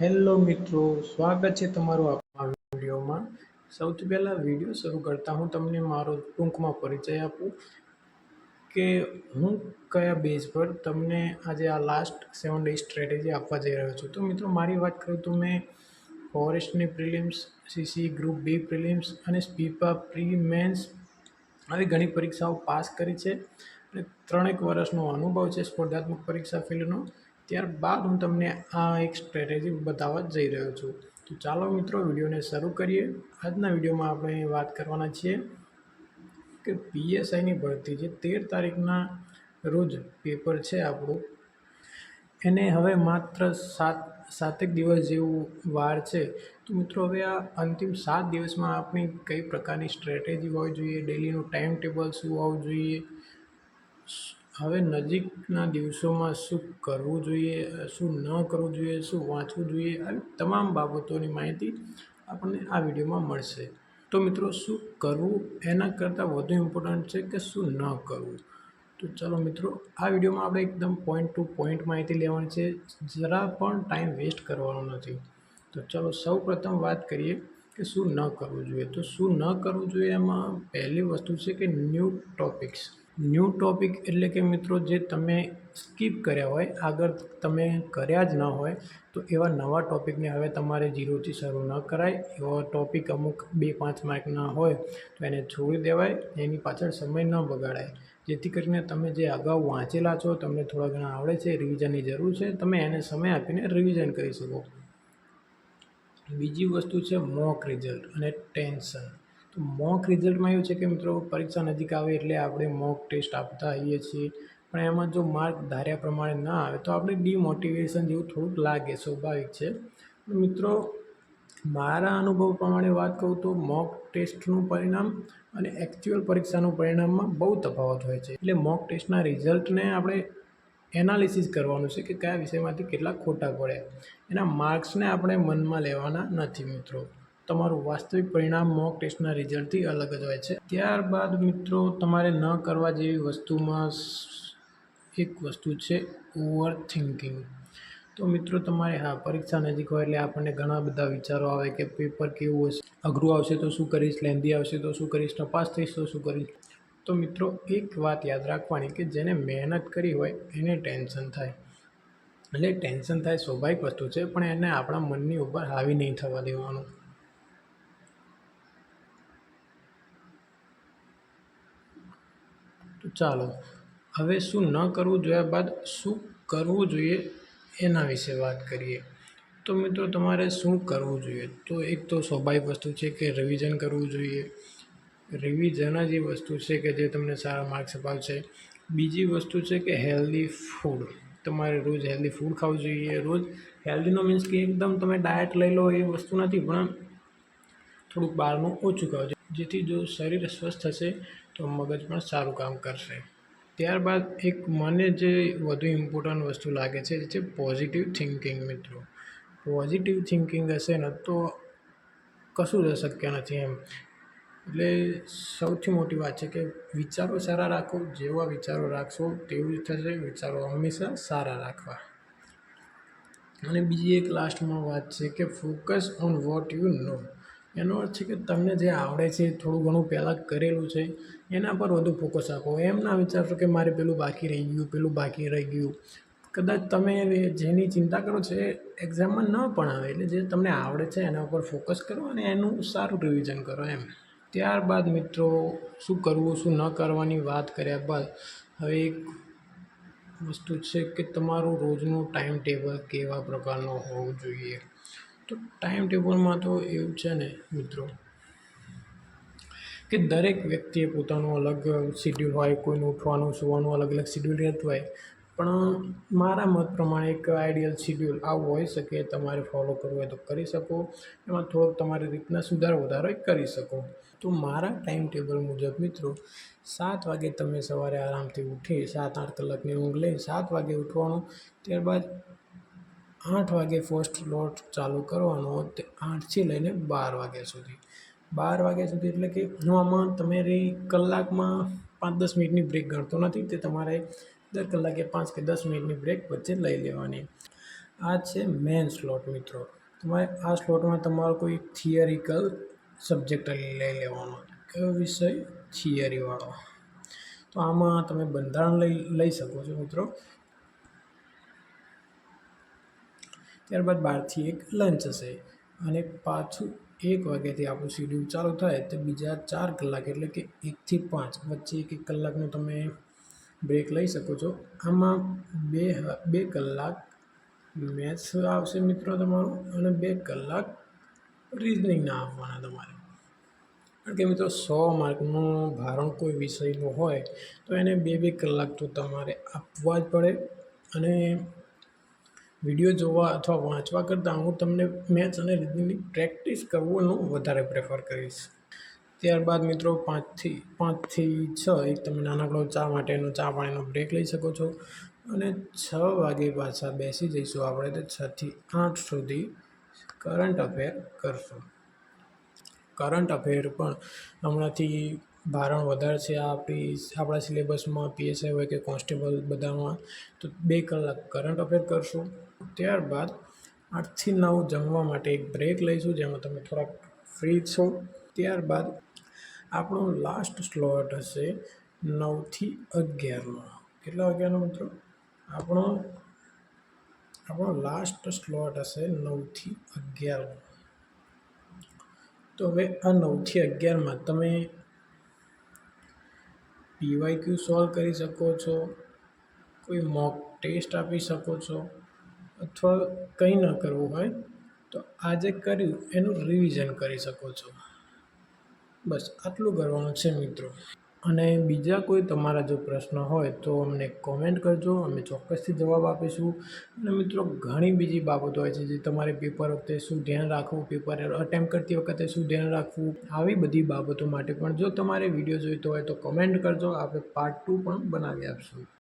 Hello મિત્રો, સ્વાગત છે તમારું આ વિડીયોમાં. સૌથી પહેલાં વીડિયો શરૂ કરતાં હું તમને મારો ટૂંકમાં પરિચય આપું કે હું કયા બેઝ પર તમને આજે આ લાસ્ટ સેવન ડે સ્ટ્રેટેજી આપવા જઈ રહ્યો છું. તો મિત્રો, મારી વાત કરું તો મેં ફોરેસ્ટની prelims CC group B prelims અને સ્પીપા પ્રી મેન્સ આવી ઘણી પરીક્ષાઓ પાસ કરી છે. અને ત્રણેક વર્ષનો અનુભવ છે સ્પર્ધાત્મક પરીક્ષા ફિલ્ડનો ત્યારબાદ હું તમને આ એક સ્ટ્રેટેજી બતાવવા જઈ રહ્યો છું. તો ચાલો મિત્રો, વિડીયોને શરૂ કરીએ. આજના વિડીયોમાં આપણે વાત કરવાના છીએ કે પીએસઆઈની ભરતી જે તેર તારીખના રોજ પેપર છે આપણું. એને હવે માત્ર સાત, સાતેક દિવસ જેવું વાર છે. તો મિત્રો, હવે આ અંતિમ સાત દિવસમાં આપણી કઈ પ્રકારની સ્ટ્રેટેજી હોવી જોઈએ? ડેલીનું ટાઈમ ટેબલ શું હોવું જોઈએ? હવે નજીકના દિવસોમાં શું કરવું જોઈએ, શું ન કરવું જોઈએ, શું વાંચવું જોઈએ આવી તમામ બાબતોની માહિતી આપણને આ વિડીયોમાં મળશે. તો મિત્રો, શું કરવું એના કરતાં વધુ ઇમ્પોર્ટન્ટ છે કે શું ન કરવું? તો ચાલો મિત્રો, આ વિડીયોમાં આપણે એકદમ પોઈન્ટ ટુ પોઈન્ટ માહિતી લેવાની છે. જરા પણ ટાઈમ વેસ્ટ કરવાનો નથી. તો ચાલો સૌ પ્રથમ વાત કરીએ કે શું ન કરવું જોઈએ. તો શું ન કરવું જોઈએ એમાં પહેલી વસ્તુ છે કે ન્યૂ ટોપિક્સ ન્યૂ ટૉપિક એટલે કે મિત્રો જે તમે સ્કીપ કર્યા હોય, આગળ તમે કર્યા જ ન હોય, તો એવા નવા ટૉપિકને હવે તમારે ઝીરોથી શરૂ ન કરાય. એવો ટોપિક અમુક બે પાંચ માર્કના હોય, તો એને છોડી દેવાય, એની પાછળ સમય ન બગાડાય. જેથી કરીને તમે જે અગાઉ વાંચેલા છો, તમને થોડા ઘણા આવડે છે રિવિઝનની જરૂર છે, તમે એને સમય આપીને રિવિઝન કરી શકો. બીજી વસ્તુ છે મોક રિઝલ્ટ અને ટેન્શન તો મોક રિઝલ્ટમાં એવું છે કે મિત્રો પરીક્ષા નજીક આવે એટલે આપણે મોક ટેસ્ટ આપતા આવીએ છીએ. પણ એમાં જો માર્ક ધાર્યા પ્રમાણે ના આવે તો આપણે ડિમોટિવેશન જેવું થોડુંક લાગે, સ્વાભાવિક છે. મિત્રો, મારા અનુભવ પ્રમાણે વાત કરું તો મોક ટેસ્ટનું પરિણામ અને એકચ્યુઅલ પરીક્ષાનું પરિણામમાં બહુ તફાવત હોય છે. એટલે મોક ટેસ્ટના રિઝલ્ટને આપણે એનાલિસિસ કરવાનું છે કે કયા વિષયમાંથી કેટલા ખોટા પડ્યા. એના માર્ક્સને આપણે મનમાં લેવાના નથી મિત્રો. તમારું વાસ્તવિક પરિણામ મોક ટેસ્ટના રિઝલ્ટથી અલગ જ હોય છે. ત્યારબાદ મિત્રો, તમારે ન કરવા જેવી વસ્તુમાં એક વસ્તુ છે ઓવર થિંકિંગ તો મિત્રો, તમારે હા, પરીક્ષા નજીક હોય એટલે આપણને ઘણા બધા વિચારો આવે કે પેપર કેવું હશે, અઘરું આવશે તો શું કરીશ લેન્ધી આવશે તો શું કરીશ, તપાસ થઈશ તો શું કરીશ. તો મિત્રો, એક વાત યાદ રાખવાની કે જેને મહેનત કરી હોય, એને ટેન્શન થાય. એટલે ટેન્શન થાય સ્વાભાવિક વસ્તુ છે, પણ એને આપણા મનની ઉપર હાવી નહીં થવા દેવાનું. ચાલો, હવે શું ન કરવું જોયા બાદ શું કરવું જોઈએ એના વિશે વાત કરીએ. તો મિત્રો, તમારે શું કરવું જોઈએ? તો એક તો સ્વાભાવિક વસ્તુ છે કે રિવિઝન કરવું જોઈએ. રિવિઝન જ એ વસ્તુ છે કે જે તમને સારા માર્ક્સ અપાવશે. બીજી વસ્તુ છે કે હેલ્ધી ફૂડ તમારે રોજ હેલ્ધી ફૂડ ખાવું જોઈએ. રોજ હેલ્ધીનો મીન્સ કે એકદમ તમે ડાયટ લઈ લો એ વસ્તુ નથી, પણ થોડુંક બહારનું ઓછું ખાવું જેથી જો શરીર સ્વસ્થ હશે, તો મગજ પણ સારું કામ કરશે. ત્યારબાદ એક મને જે વધુ ઇમ્પોર્ટન્ટ વસ્તુ લાગે છે, જે છે પોઝિટિવ થિંકિંગ મિત્રો. પોઝિટિવ થિંકિંગ હશે ને, તો કશું જ શક્ય નથી એમ. એટલે સૌથી મોટી વાત છે કે વિચારો સારા રાખો, જેવા વિચારો રાખશો તેવું જ થશે, વિચારો હંમેશા સારા રાખવા. અને બીજી એક લાસ્ટમાં વાત છે કે focus on what you know એનો અર્થ છે કે તમને જે આવડે છે, થોડું ઘણું પહેલાં કરેલું છે, એના પર વધુ ફોકસ આપો એમ ના વિચારશો કે મારે પેલું બાકી રહી ગયું, પેલું બાકી રહી ગયું. કદાચ તમે જેની ચિંતા કરો છો, એ એક્ઝામમાં ન પણ આવે એટલે જે તમને આવડે છે, એના ઉપર ફોકસ કરો અને એનું સારું રિવિઝન કરો એમ. ત્યારબાદ મિત્રો, શું કરવું, શું ન કરવાની વાત કર્યા બાદ, હવે એક વસ્તુ છે કે તમારું રોજનું ટાઈમ ટેબલ કેવા પ્રકારનો હોવું જોઈએ? તો ટાઈમ ટેબલમાં તો એવું છે ને, મિત્રો, કે દરેક વ્યક્તિએ પોતાનું અલગ શિડ્યુલ હોય, કોઈનું ઉઠવાનું, સુવાનું અલગ અલગ શિડ્યુલ રહેતું હોય, પણ મારા મત પ્રમાણે એક આઈડિયલ શિડ્યુલ આવું હોઈ શકે, તમારે ફોલો કરવું હોય તો કરી શકો, એમાં થોડોક તમારી રીતના સુધારો વધારો કરી શકો. તો મારા ટાઈમ ટેબલ મુજબ, મિત્રો, સાત વાગે તમે સવારે આરામથી ઉઠી, સાત આઠ કલાકની ઊંઘ લઈ સાત વાગે ઉઠવાનું, ત્યારબાદ આઠ વાગે ફર્સ્ટ લોટ ચાલુ કરવાનો તે આઠથી લઈને બાર વાગ્યા સુધી. બાર વાગ્યા સુધી એટલે કે હું આમાં તમારી કલાકમાં પાંચ દસ મિનિટની બ્રેક ગણતો નથી તે તમારે દર કલાકે પાંચ કે દસ મિનિટની બ્રેક વચ્ચે લઈ લેવાની. આ છે મેન સ્લોટ મિત્રો. તમારે આ સ્લોટમાં તમારો કોઈ થિયરિકલ સબ્જેક્ટ લઈ લેવાનો. કયો વિષય? થિયરીવાળો તો આમાં તમે બંધારણ લઈ લઈ શકો છો મિત્રો. ત્યારબાદ બારથી એક લંચ હશે અને પાછું એક વાગ્યાથી આપણું શિડ્યુલ ચાલુ થાય તો બીજા ચાર કલાક એટલે કે એકથી પાંચ વચ્ચે એક એક કલાકનો તમે બ્રેક લઈ શકો છો. આમાં બે બે કલાક મેથ્સ આવશે મિત્રો તમારું અને બે કલાક રિઝનિંગના આપવાના તમારે. કારણ કે મિત્રો સો માર્કનું ભારણ કોઈ વિષયનું હોય તો એને બે બે કલાક તો તમારે આપવા જ પડે અને વીડિયો જોવા અથવા વાંચવા કરતાં હું તમને મેથ્સ અને રિઝનિંગની પ્રેક્ટિસ કરવાનું વધારે પ્રેફર કરીશ. ત્યારબાદ મિત્રો પાંચથી પાંચથી છ એક તમે નાનકડો ચા માટેનો ચા પાણીનો બ્રેક લઈ શકો છો અને છ વાગે પાછા બેસી જઈશું આપણે તો છથી આઠ સુધી કરંટ અફેર કરશું. કરંટ અફેર પણ હમણાંથી ભારણ વધારે છે આપણી આપણા સિલેબસમાં પીએસઆઈ હોય કે કોન્સ્ટેબલ બધામાં, તો બે કલાક કરંટ અફેર કરશું. ત્યારબાદ આઠથી નવ જમવા માટે એક બ્રેક લઈશું, જેમાં તમે થોડાક ફ્રી છો. ત્યારબાદ આપણો લાસ્ટ સ્લોટ હશે નવથી અગિયારનો. કેટલા વાગ્યાનો મિત્રો? આપણો આપણો લાસ્ટ સ્લોટ હશે નવથી અગિયારનો. તો હવે આ નવથી અગિયારમાં તમે પીવાય ક્યુ સોલ્વ કરી શકો છો? કોઈ મોક ટેસ્ટ આપી શકો છો? અથવા કંઈ ન કરવું હોય, તો આજે કર્યું, એનું રિવિઝન કરી શકો છો. બસ, આટલું કરવાનું છે મિત્રો. અને બીજા કોઈ તમારા જો પ્રશ્ન હોય તો અમને કોમેન્ટ કરજો. અમે ચોક્કસથી જવાબ આપીશું. અને મિત્રો, ઘણી બીજી બાબતો હોય છે જે તમારે પેપર વખતે શું ધ્યાન રાખવું પેપર અટેમ્પ કરતી વખતે શું ધ્યાન રાખવું, આવી બધી બાબતો માટે પણ જો તમારે વીડિયો જોઈતો હોય તો કોમેન્ટ કરજો. આપણે પાર્ટ ટુ પણ બનાવી આપશું.